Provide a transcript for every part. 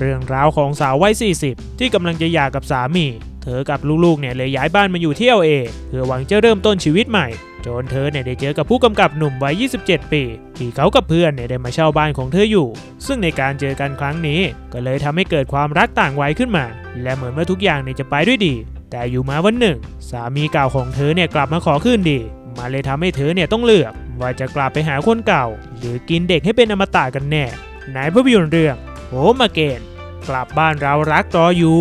เรื่องราวของสาววัย 40 ที่กำลังจะหย่ากับสามี เธอกับลูกๆเนี่ยเลยย้ายบ้านมาอยู่ที่ LA เอเพื่อหวังจะเริ่มต้นชีวิตใหม่ จนเธอเนี่ยได้เจอกับผู้กำกับหนุ่มวัย 27 ปี ที่เขากับเพื่อนเนี่ยได้มาเช่าบ้านของเธออยู่ ซึ่งในการเจอกันครั้งนี้ ก็เลยทำให้เกิดความรักต่างวัยขึ้นมา และเหมือนว่าทุกอย่างเนี่ยจะไปด้วยดี แต่อยู่มาวันหนึ่ง สามีเก่าของเธอเนี่ยกลับมาขอคืนดี มาเลยทำให้เธอเนี่ยต้องเลือกว่าจะกลับไปหาคนเก่า หรือกินเด็กให้เป็นอมตะกันแน่ในภาพยนตร์เรื่องโฮมาเกน กลับบ้านเรารักรออยู่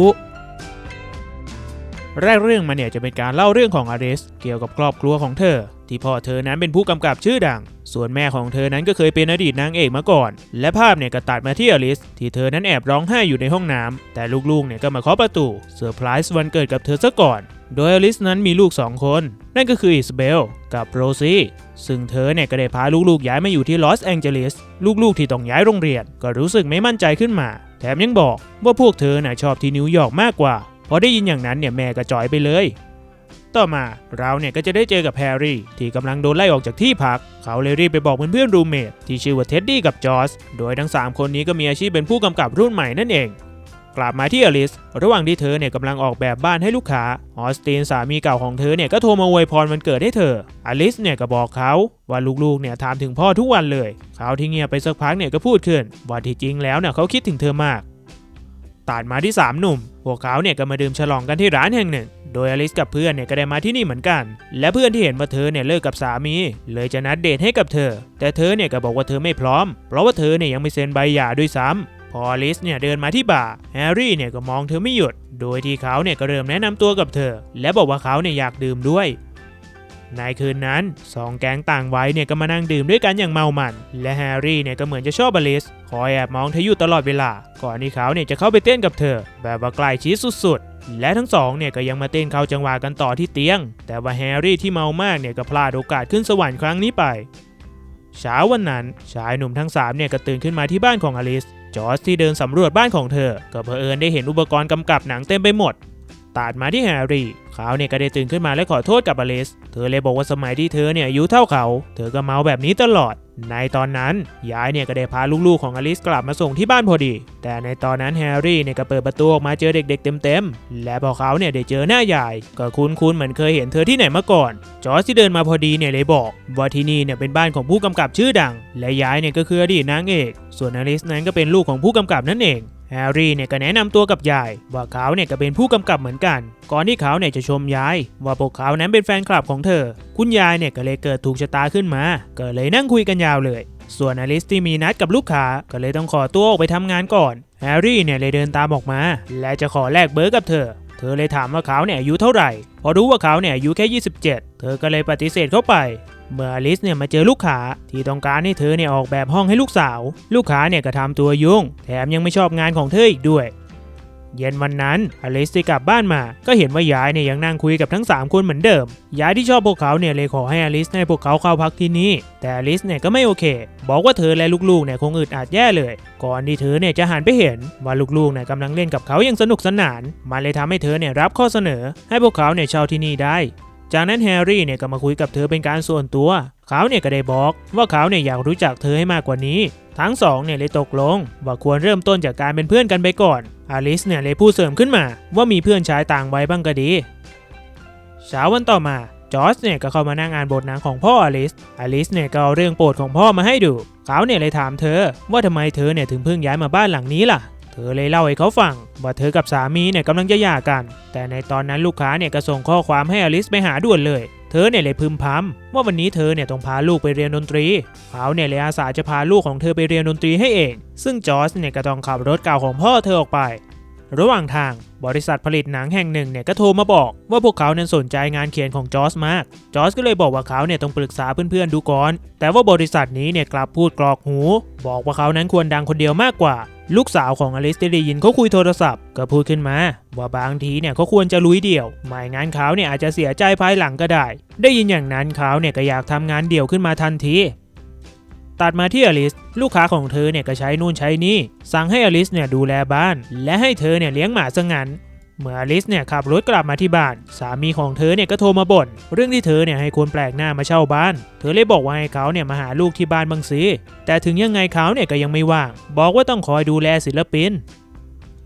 แรกเรื่องมาเนี่ยจะเป็นการเล่าเรื่องของอาริสเกี่ยวกับครอบครัวของเธอ ที่พ่อเธอนั้นเป็นผู้กำกับชื่อดัง ส่วนแม่ของเธอนั้นก็เคยเป็นอดีตนางเอกมาก่อน และภาพเนี่ยก็ตัดมาที่อลิสที่เธอนั้นแอบร้องไห้อยู่ในห้องน้ำแต่ลูกๆเนี่ยก็มาเคาะประตูเซอร์ไพรส์วันเกิดกับเธอซะก่อน โดยอลิสนั้นมีลูก 2 คน นั่นก็คืออิสเบลกับโรซี่ซึ่งเธอเนี่ยก็ได้พาลูกๆย้ายมาอยู่ที่ลอสแองเจลิสลูกๆที่ต้องย้ายโรงเรียน ก็รู้สึกไม่มั่นใจขึ้นมา แถมยังบอกว่าพวกเธอน่ะชอบที่นิวยอร์กมากกว่า พอได้ยินอย่างนั้นเนี่ยแม่ก็จอยไปเลย ต่อมาเราเนี่ยก็จะได้เจอกับแฮร์รี่ ที่กำลังโดนไล่ออกจากที่พัก เขาเลยรีบไปบอกเพื่อนๆรูเมทที่ชื่อว่าเท็ดดี้กับจอร์จโดยทั้ง 3 คนนี้ก็มีอาชีพเป็นผู้กำกับรุ่นใหม่นั่นเอง กลับมาที่อลิส ระหว่างที่เธอเนี่ยกำลังออกแบบบ้านให้ลูกค้า ออสตินสามีเก่าของเธอเนี่ยก็โทรมาอวยพรวันเกิดให้เธอ อลิสเนี่ยก็บอกเขาว่าลูกๆเนี่ยถามถึงพ่อทุกวันเลย เขาที่เงียบไปสักพักเนี่ยก็พูดขึ้นว่าที่จริงแล้วเนี่ยเขาคิดถึงเธอมากตัดมาที่ 3 หนุ่ม พวกเขาเนี่ยก็มาดื่มฉลองกันที่ร้านแห่งหนึ่ง โดยอลิสกับเพื่อนเนี่ยก็ได้มาที่นี่เหมือนกัน และเพื่อนที่เห็นว่าเธอเนี่ยเลิกกับสามี เลยจะนัดเดทให้กับเธอ แต่เธอเนี่ยก็บอกว่าเธอไม่พร้อม เพราะว่าเธอเนี่ยยังไม่เซ็นใบหย่าด้วยซ้ำ พออลิสเนี่ยเดินมาที่บาร์แฮร์รี่เนี่ยก็มองเธอไม่หยุด โดยที่เขาเนี่ยก็เริ่มแนะนำตัวกับเธอ และบอกว่าเขาเนี่ยอยากดื่มด้วยในคืนนั้นสองแก๊งต่างวัยเนี่ยก็มานั่งดื่มด้วยกันอย่างเมามัน และแฮร์รี่เนี่ยก็เหมือนจะชอบอลิสคอยแอบมองเธออยู่ตลอดเวลา ก่อนที่เขาเนี่ยจะเข้าไปเต้นกับเธอ แบบว่าใกล้ชิดสุดๆ และทั้งสองเนี่ยก็ยังมาเต้นเข้าจังหวะกันต่อที่เตียง แต่ว่าแฮร์รี่ที่เมามากเนี่ยก็พลาดโอกาสขึ้นสวรรค์ครั้งนี้ไป เช้าวันนั้นชายหนุ่มทั้งสามเนี่ยก็ตื่นขึ้นมาที่บ้านของอลิส จอร์จที่เดินสำรวจบ้านของเธอ ก็เผอิญได้เห็นอุปกรณ์กำกับหนังเต็มไปหมด ตัดมาที่แฮร์รี่ เขาเนี่ยก็ได้ตื่นขึ้นมาและขอโทษกับอลิส เธอเลยบอกว่าสมัยที่เธอเนี่ยอายุเท่าเขา เธอก็เมาแบบนี้ตลอด ในตอนนั้นยายเนี่ยก็ได้พาลูกๆของอลิสกลับมาส่งที่บ้านพอดี แต่ในตอนนั้นแฮร์รี่เนี่ยก็เปิดประตูออกมาเจอเด็ก ๆ เต็มๆ และพอเขาเนี่ยได้เจอหน้ายาย ก็คุ้นๆเหมือนเคยเห็นเธอที่ไหนมาก่อน จอร์จที่เดินมาพอดีเนี่ยเลยบอกว่าที่นี่เนี่ยเป็นบ้านของผู้กำกับชื่อดัง และยายเนี่ยก็คืออดีตนางเอก ส่วนอลิสนั้นก็เป็นลูกของผู้กำกับนั่นเอง แฮร์รี่เนี่ยก็แนะนำตัวกับยาย ว่าเขาเนี่ยก็เป็นผู้กำกับเหมือนกัน ก่อนที่เขาเนี่ยจะชมยาย ว่าพวกเขานั้นเป็นแฟนคลับของเธอ คุณยายเนี่ยก็เลยเกิดถูกชะตาขึ้นมา ก็เลยนั่งคุยกันยาวเลย ส่วนอลิสที่มีนัดกับลูกค้าก็เลยต้องขอตัวออกไปทำงานก่อน แฮร์รี่เนี่ยเลยเดินตามออกมา และจะขอแลกเบอร์กับเธอ เธอเลยถามว่าเขาเนี่ยอายุเท่าไหร่ พอรู้ว่าเขาเนี่ยอายุแค่ 27 เธอก็เลยปฏิเสธเข้าไป เมื่ออลิสเนี่ยมาเจอลูกค้าที่ต้องการให้เธอเนี่ยออกแบบห้องให้ลูกสาว ลูกค้าเนี่ยก็ทำตัวยุ่ง แถมยังไม่ชอบงานของเธออีกด้วย เย็นวันนั้นอลิสที่กลับบ้านมา ก็เห็นว่ายายเนี่ยยังนั่งคุยกับทั้ง 3 คนเหมือนเดิม ยายที่ชอบพวกเขาเนี่ยเลยขอให้อลิสให้พวกเขาเข้าพักที่นี่ แต่อลิสเนี่ยก็ไม่โอเค บอกว่าเธอและลูกๆเนี่ยคงอึดอัดแย่เลย ก่อนที่เธอเนี่ยจะหันไปเห็นว่าลูกๆเนี่ยกำลังเล่นกับเขาอย่างสนุกสนานมันเลยทำให้เธอเนี่ยรับข้อเสนอ ให้พวกเขาเนี่ยเช่าที่นี่ได้ จากนั้นแฮร์รี่เนี่ยก็มาคุยกับเธอเป็นการส่วนตัว เขาเนี่ยก็ได้บอกว่าเขาเนี่ยอยากรู้จักเธอให้มากกว่านี้ ทั้งสองเนี่ยเลยตกลง ว่าควรเริ่มต้นจากการเป็นเพื่อนกันไปก่อน อลิสเนี่ยเลยพูดเสริมขึ้นมาว่ามีเพื่อนชายต่างวัยบ้างก็ดีเช้าวันต่อมาจอร์จเนี่ยก็เข้ามานั่งอ่านบทหนังของพ่ออลิส อลิสเนี่ยก็เอาเรื่องโปรดของพ่อมาให้ดูเขาเนี่ยเลยถามเธอว่าทำไมเธอเนี่ยถึงเพิ่งย้ายมาบ้านหลังนี้ล่ะ เธอเลยเล่าให้เขาฟังว่าเธอกับสามีเนี่ยกำลังจะหย่ากัน แต่ในตอนนั้นลูกค้าเนี่ยก็ส่งข้อความให้อลิสไปหาด่วนเลย เธอเนี่ยเลยพึมพำว่าวันนี้เธอเนี่ยต้องพาลูกไปเรียนดนตรีเขาเนี่ยเลยอาสาจะพาลูกของเธอไปเรียนดนตรีให้เอง ซึ่งจอร์จเนี่ยก็ต้องขับรถเก่าของพ่อเธอออกไป ระหว่างทางบริษัทผลิตหนังแห่งหนึ่งเนี่ยก็โทรมาบอกว่าพวกเขาเนี่ยสนใจงานเขียนของจอร์จมาก จอร์จก็เลยบอกว่าเขาเนี่ยต้องปรึกษาเพื่อนๆดูก่อน แต่ว่าบริษัทนี้เนี่ยกลับพูดกรอกหู บอกว่าเขานั้นควรดังคนเดียวมากกว่า ลูกสาวของอลิสได้ยินเขาคุยโทรศัพท์ ก็พูดขึ้นมา ว่าบางทีเนี่ยเขาควรจะลุยเดี่ยว ไม่งั้นเขาเนี่ยอาจจะเสียใจภายหลังก็ได้ ได้ยินอย่างนั้นเขาเนี่ยก็อยากทำงานเดี่ยวขึ้นมาทันที ตัดมาที่อลิส ลูกค้าของเธอเนี่ยก็ใช้นู่นใช้นี่ สั่งให้อลิสเนี่ยดูแลบ้าน และให้เธอเนี่ยเลี้ยงหมาซะงั้นเมื่ออลิสเนี่ยขับรถกลับมาที่บ้าน สามีของเธอเนี่ยก็โทรมาบ่น เรื่องที่เธอเนี่ยให้คนแปลกหน้ามาเช่าบ้าน เธอเลยบอกว่าให้เขาเนี่ยมาหาลูกที่บ้านบางสิแต่ถึงยังไงเขาเนี่ยก็ยังไม่ว่าง บอกว่าต้องคอยดูแลศิลปิน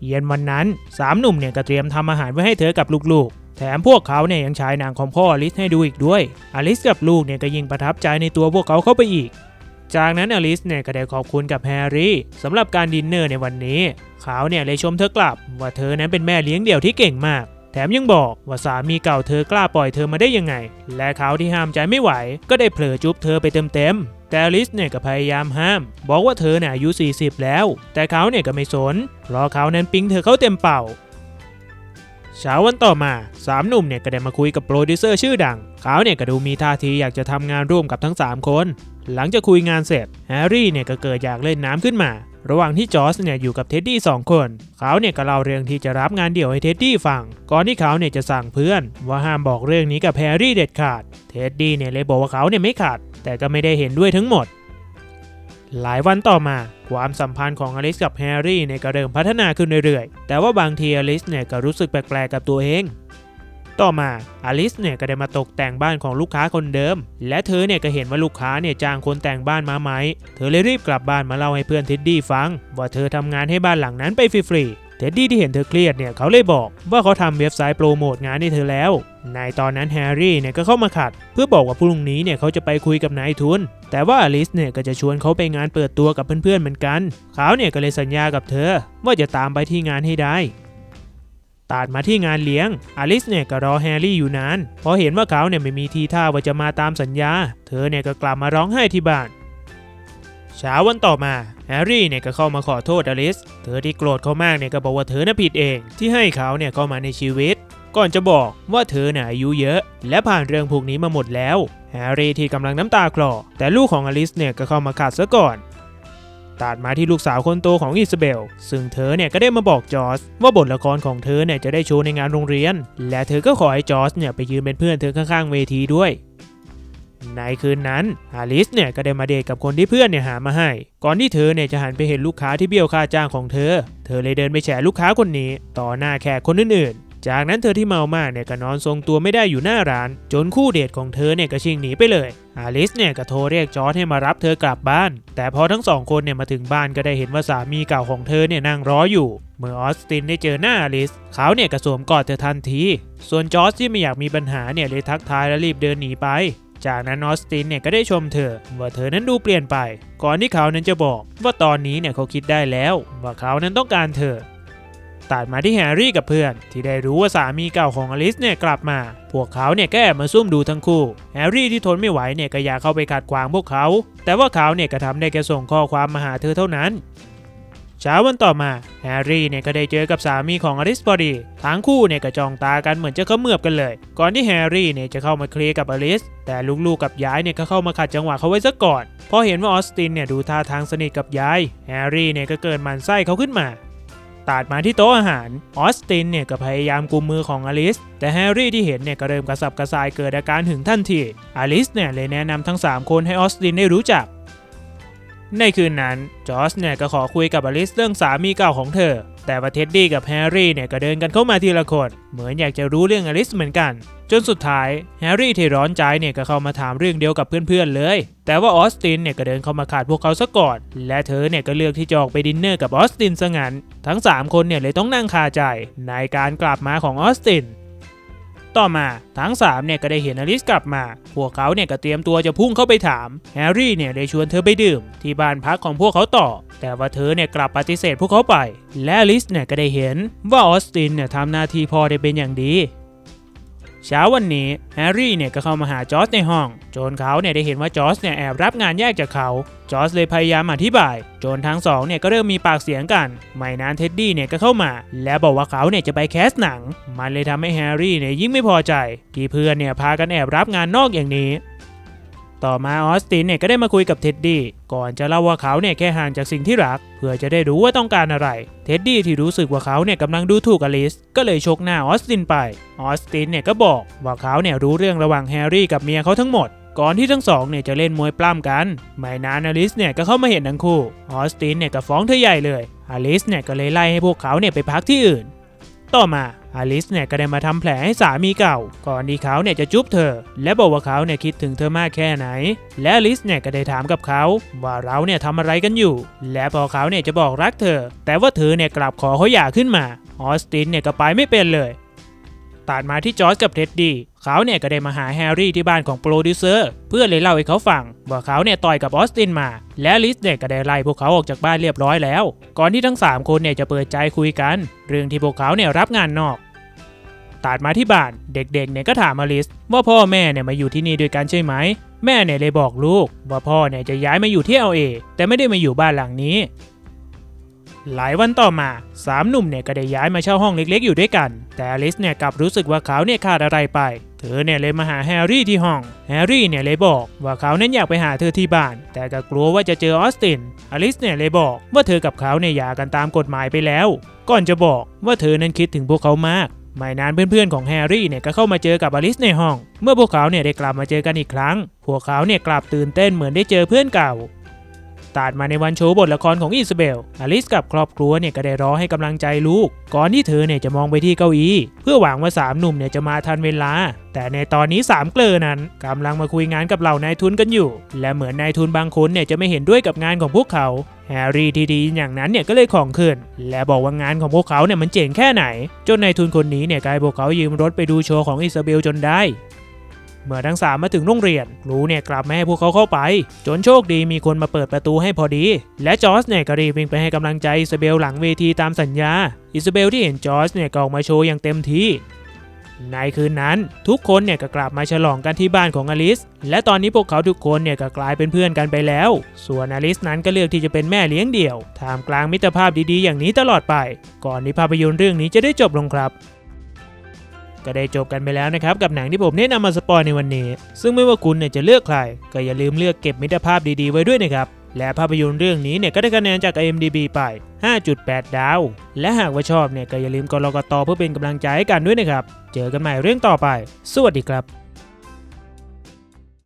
เย็นวันนั้นสามหนุ่มเนี่ยก็เตรียมทำอาหารไว้ให้เธอกับลูกๆ แถมพวกเขาเนี่ยยังฉายหนังของพ่ออลิสให้ดูอีกด้วย อลิสกับลูกเนี่ยก็ยิ่งประทับใจในตัวพวกเขาเข้าไปอีก จากนั้นอลิสเนี่ยก็ได้ขอบคุณกับแฮร์รี่สำหรับการดินเนอร์ในวันนี้ เขาเนี่ยเลยชมเธอกลับ ว่าเธอนั้นเป็นแม่เลี้ยงเดี่ยวที่เก่งมาก แถมยังบอกว่าสามีเก่าเธอกล้าปล่อยเธอมาได้ยังไง และเขาที่ห้ามใจไม่ไหว ก็ได้เผลอจุ๊บเธอไปเต็มๆแต่อลิสเนี่ยก็พยายามห้าม บอกว่าเธอเนี่ยอายุ 40 แล้ว แต่เขาเนี่ยก็ไม่สน เพราะเขานั้นปิ๊งเธอเข้าเต็มเป่าเช้าวันต่อมาสามหนุ่มเนี่ยก็ได้มาคุยกับโปรดิวเซอร์ชื่อดัง เขาเนี่ยก็ดูมีท่าทีอยากจะทำงานร่วมกับทั้ง 3 คน หลังจากคุยงานเสร็จแฮร์รี่เนี่ยก็เกิดอยากเล่นน้ำขึ้นมา ระหว่างที่จอร์จเนี่ยอยู่กับเท็ดดี้สองคน เขาเนี่ยก็เล่าเรื่องที่จะรับงานเดี่ยวให้เท็ดดี้ฟัง ก่อนที่เขาเนี่ยจะสั่งเพื่อน ว่าห้ามบอกเรื่องนี้กับแฮร์รี่เด็ดขาด เท็ดดี้เนี่ยเลยบอกว่าเขาเนี่ยไม่ขาด แต่ก็ไม่ได้เห็นด้วยทั้งหมด หลายวันต่อมาความสัมพันธ์ของอลิสกับแฮร์รี่เนี่ยก็เริ่มพัฒนาขึ้นเรื่อยๆ แต่ว่าบางทีอลิสเนี่ยก็รู้สึกแปลกๆกับตัวเอง ต่อมาอลิสเนี่ยก็ได้มาตกแต่งบ้านของลูกค้าคนเดิม และเธอเนี่ยก็เห็นว่าลูกค้าเนี่ยจ้างคนแต่งบ้านมาไหม เธอเลยรีบกลับบ้านมาเล่าให้เพื่อนเท็ดดี้ฟัง ว่าเธอทำงานให้บ้านหลังนั้นไปฟรีๆ เท็ดดี้ที่เห็นเธอเครียดเนี่ยเขาเลยบอกว่าเขาทำเว็บไซต์โปรโมทงานให้เธอแล้วในตอนนั้นแฮร์รี่เนี่ยก็เข้ามาขัด เพื่อบอกว่าพรุ่งนี้เนี่ยเขาจะไปคุยกับนายทุน แต่ว่าอลิสเนี่ยก็จะชวนเขาไปงานเปิดตัวกับเพื่อนๆเหมือนกัน เขาเนี่ยก็เลยสัญญากับเธอ ว่าจะตามไปที่งานให้ได้ ตัดมาที่งานเลี้ยง อลิสเนี่ยก็รอแฮร์รี่อยู่นานพราะเห็นว่าเขาเนี่ยไม่มีทีท่าว่าจะมาตามสัญญา เธอเนี่ยก็กลับมาร้องไห้ที่บ้าน เช้าวันต่อมาแฮร์รี่เนี่ยก็เข้ามาขอโทษอลิส เธอที่โกรธเขามากเนี่ยก็บอกว่าเธอน่ะผิดเอง ที่ให้เขาเนี่ยเข้ามาในชีวิต ก่อนจะบอกว่าเธอน่ะอายุเยอะ และผ่านเรื่องพวกนี้มาหมดแล้ว แฮร์รี่ที่กำลังน้ำตาคลอ แต่ลูกของอลิสเนี่ยก็เข้ามาขัดซะก่อน ตัดมาที่ลูกสาวคนโตของอิซาเบล ซึ่งเธอเนี่ยก็ได้มาบอกจอร์จว่าบทละครของเธอเนี่ยจะได้โชว์ในงานโรงเรียน และเธอก็ขอให้จอร์จเนี่ยไปยืนเป็นเพื่อนเธอข้างๆเวทีด้วย ในคืนนั้นอลิสเนี่ยก็ได้มาเดทกับคนที่เพื่อนเนี่ยหามาให้ ก่อนที่เธอเนี่ยจะหันไปเห็นลูกค้าที่เบี้ยวค่าจ้างของเธอ เธอเลยเดินไปแฉลูกค้าคนนี้ ต่อหน้าแขกคนอื่นๆ จากนั้นเธอที่เมามากเนี่ยก็นอนทรงตัวไม่ได้อยู่หน้าร้าน จนคู่เดทของเธอเนี่ยก็ชิงหนีไปเลยอลิสเนี่ยก็โทรเรียกจอร์จให้มารับเธอกลับบ้าน แต่พอทั้งสองคนเนี่ยมาถึงบ้านก็ได้เห็นว่าสามีเก่าของเธอเนี่ยนั่งรออยู่ เมื่อออสตินได้เจอหน้าอลิสเขาเนี่ยก็สวมกอดเธอทันที ส่วนจอร์จที่ไม่อยากมีปัญหาเนี่ยเลยทักทายและรีบเดินหนีไป จากนั้นออสตินเนี่ยก็ได้ชมเธอ ว่าเธอนั้นดูเปลี่ยนไป ก่อนที่เขานั้นจะบอกว่าตอนนี้เนี่ยเขาคิดได้แล้ว ว่าเขานั้นต้องการเธอ ตัดมาที่แฮร์รี่กับเพื่อน ที่ได้รู้ว่าสามีเก่าของอลิสเนี่ยกลับมา พวกเขาเนี่ยก็แอบมาซุ่มดูทั้งคู่ แฮร์รี่ที่ทนไม่ไหวเนี่ยก็อยากเข้าไปขัดขวางพวกเขา แต่ว่าเขาเนี่ยก็ทำได้แค่ส่งข้อความมาหาเธอเท่านั้นเช้าวันต่อมาแฮร์รี่เนี่ยก็ได้เจอกับสามีของอลิสพอดีทั้งคู่เนี่ยก็จ้องตากันเหมือนจะเขมือบกันเลย ก่อนที่แฮร์รี่เนี่ยจะเข้ามาเคลียร์กับอลิส แต่ลูกๆกับยายเนี่ยก็เข้ามาขัดจังหวะเขาไว้ซะก่อนพราะเห็นว่าออสตินเนี่ยดูท่าทางสนิทกับยาย แฮร์รี่เนี่ยก็เกิดมันไส้เขาขึ้นมา ตัดมาที่โต๊ะอาหาร ออสตินเนี่ยก็พยายามกุมมือของอลิส แต่แฮร์รี่ที่เห็นเนี่ยก็เริ่มกระสับกระส่ายเกิดอาการหึงทันทีอลิสเนี่ยเลยแนะนำทั้ง 3 คนให้ออสตินได้รู้จัก ในคืนนั้นจอสเนี่ยก็ขอคุยกับอลิสเรื่องสามีเก่าของเธอ แต่ว่าเท็ดดี้กับแฮร์รี่เนี่ยก็เดินกันเข้ามาทีละคน เหมือนอยากจะรู้เรื่องอลิสเหมือนกัน จนสุดท้ายแฮร์รี่ที่ร้อนใจเนี่ยก็เข้ามาถามเรื่องเดียวกับเพื่อนๆเลย แต่ว่าออสตินเนี่ยก็เดินเข้ามาขาดพวกเขาซะก่อน และเธอเนี่ยก็เลือกที่จะออกไปดินเนอร์กับออสตินซะงั้น ทั้ง 3 คนเนี่ยเลยต้องนั่งคาใจในการกลับมาของออสตินต่อมาทั้ง3เนี่ยก็ได้เห็นอลิสกลับมา พวกเขาเนี่ยก็เตรียมตัวจะพุ่งเข้าไปถาม แฮร์รี่เนี่ยได้ชวนเธอไปดื่ม ที่บ้านพักของพวกเขาต่อ แต่ว่าเธอเนี่ยกลับปฏิเสธพวกเขาไป และลิสเนี่ยก็ได้เห็นว่าออสตินเนี่ยทำหน้าที่พอได้เป็นอย่างดี เช้าวันนี้แฮร์รี่เนี่ยก็เข้ามาหาจอร์จในห้องจนเขาเนี่ยได้เห็นว่าจอร์จเนี่ยแอบรับงานแยกจากเขา จอร์จเลยพยายามอธิบายจนทั้งสองเนี่ยก็เริ่มมีปากเสียงกัน ไม่นานเท็ดดี้เนี่ยก็เข้ามา และบอกว่าเขาเนี่ยจะไปแคสหนัง มันเลยทำให้แฮร์รี่เนี่ยยิ่งไม่พอใจ ที่เพื่อนเนี่ยพากันแอบรับงานนอกอย่างนี้ ต่อมาออสตินเนี่ยก็ได้มาคุยกับเท็ดดี้ก่อนจะเล่าว่าเขาเนี่ยแค่ห่างจากสิ่งที่รัก เพื่อจะได้รู้ว่าต้องการอะไร เท็ดดี้ที่รู้สึกว่าเขาเนี่ยกำลังดูถูกอลิส ก็เลยชกหน้าออสตินไป ออสตินเนี่ยก็บอกว่าเขาเนี่ยรู้เรื่องระหว่างแฮร์รี่กับเมียเขาทั้งหมดก่อนที่ทั้งสองเนี่ยจะเล่นมวยปล้ำกัน ไม่นานอลิสเนี่ยก็เข้ามาเห็นทั้งคู่ ออสตินเนี่ยก็ฟ้องเธอใหญ่เลย อลิสเนี่ยก็เลยไล่ให้พวกเขาเนี่ยไปพักที่อื่น ต่อมาอลิสเนี่ยก็ได้มาทำแผลให้สามีเก่า ก่อนที่เขาเนี่ยจะจุ๊บเธอ และบอกว่าเขาเนี่ยคิดถึงเธอมากแค่ไหน และอลิสเนี่ยก็ได้ถามกับเขาว่าเราเนี่ยทำอะไรกันอยู่ และพอเขาเนี่ยจะบอกรักเธอ แต่ว่าเธอเนี่ยกลับขอเขาหย่าขึ้นมาออสตินเนี่ยก็ไปไม่เป็นเลยตัดมาที่จอร์จกับเท็ดดี้ เขาเนี่ยก็ได้มาหาแฮร์รี่ที่บ้านของโปรดิวเซอร์เพื่อเลยเล่าให้เขาฟังว่าเขาเนี่ยต่อยกับออสตินมา และลิสเนี่ยก็ได้ไล่พวกเขาออกจากบ้านเรียบร้อยแล้ว ก่อนที่ทั้ง 3 คนเนี่ยจะเปิดใจคุยกัน เรื่องที่พวกเขาเนี่ยรับงานนอกตัดมาที่บ้านเด็กๆเนี่ยก็ถามอลิสว่าพ่อแม่เนี่ยมาอยู่ที่นี่ด้วยกันใช่ไหม แม่เนี่ยเลยบอกลูก ว่าพ่อเนี่ยจะย้ายมาอยู่ที่ LA แต่ไม่ได้มาอยู่บ้านหลังนี้ หลายวันต่อมาสามหนุ่มเนี่ยก็ได้ย้ายมาเช่าห้องเล็กๆ อยู่ด้วยกัน แต่อลิสเนี่ยกลับรู้สึกว่าเขาเนี่ยขาดอะไรไป ธอเนี่ยเลยมาหาแฮร์รี่ที่ห้อง แฮร์รี่เนี่ยเลยบอกว่าเขานั้นอยากไปหาเธอที่บ้าน แต่ก็กลัวว่าจะเจอออสติน อลิสเนี่ยเลยบอกว่าเธอกับเขาเนี่ยหย่ากันตามกฎหมายไปแล้ว ก่อนจะบอกว่าเธอนั้นคิดถึงพวกเขามาก ไม่นานเพื่อนๆของแฮร์รี่เนี่ยก็เข้ามาเจอกับอลิสในห้อง เมื่อพวกเขาเนี่ยได้กลับมาเจอกันอีกครั้ง พวกเขาเนี่ยกลับตื่นเต้นเหมือนได้เจอเพื่อนเก่า ตัดมาในวันโชว์บทละครของอิซาเบล อลิสกับครอบครัวเนี่ยก็ได้รอให้กำลังใจลูก ก่อนที่เธอเนี่ยจะมองไปที่เก้าอี้ เพื่อหวังว่าสามหนุ่มเนี่ยจะมาทันเวลา แต่ในตอนนี้สามเกลอนั้นกำลังมาคุยงานกับเหล่านายทุนกันอยู่ และเหมือนนายทุนบางคนเนี่ยจะไม่เห็นด้วยกับงานของพวกเขาแฮร์รี่ที่ดีอย่างนั้นเนี่ยก็เลยของขึ้น และบอกว่างานของพวกเขาเนี่ยมันเจ๋งแค่ไหน จนนายทุนคนนี้เนี่ยกลายพวกเขายืมรถไปดูโชว์ของอิซาเบลจนได้ เมื่อทั้งสามมาถึงโรงเรียนครูเนี่ยกลับไม่ให้พวกเขาเข้าไป จนโชคดีมีคนมาเปิดประตูให้พอดี และจอร์จเนี่ยก็รีบวิ่งไปให้กำลังใจอิซาเบลหลังเวทีตามสัญญา อิซาเบลที่เห็นจอร์จเนี่ยก็ออกมาโชว์อย่างเต็มที่ในคืนนั้นทุกคนเนี่ยก็กลับมาฉลองกันที่บ้านของอลิส และตอนนี้พวกเขาทุกคนเนี่ยก็กลายเป็นเพื่อนกันไปแล้ว ส่วนอลิสนั้นก็เลือกที่จะเป็นแม่เลี้ยงเดี่ยวท่ามกลางมิตรภาพดีๆ อย่างนี้ตลอดไป ก่อนที่ภาพยนตร์เรื่องนี้จะได้จบลงครับ ก็ได้จบกันไปแล้วนะครับกับหนังที่ผมแนะนำมาสปอยในวันนี้ ซึ่งไม่ว่าคุณเนี่ยจะเลือกใคร ก็อย่าลืมเลือกเก็บมิตรภาพดีๆไว้ด้วยนะครับและภาพยนตร์เรื่องนี้เนี่ยก็ได้คะแนนจาก IMDB ไป 5.8 ดาว และหากว่าชอบเนี่ยก็อย่าลืมกดรกตเพื่อเป็นกำลังใจให้กันด้วยนะครับ เจอกันใหม่เรื่องต่อไป สวัสดีครับ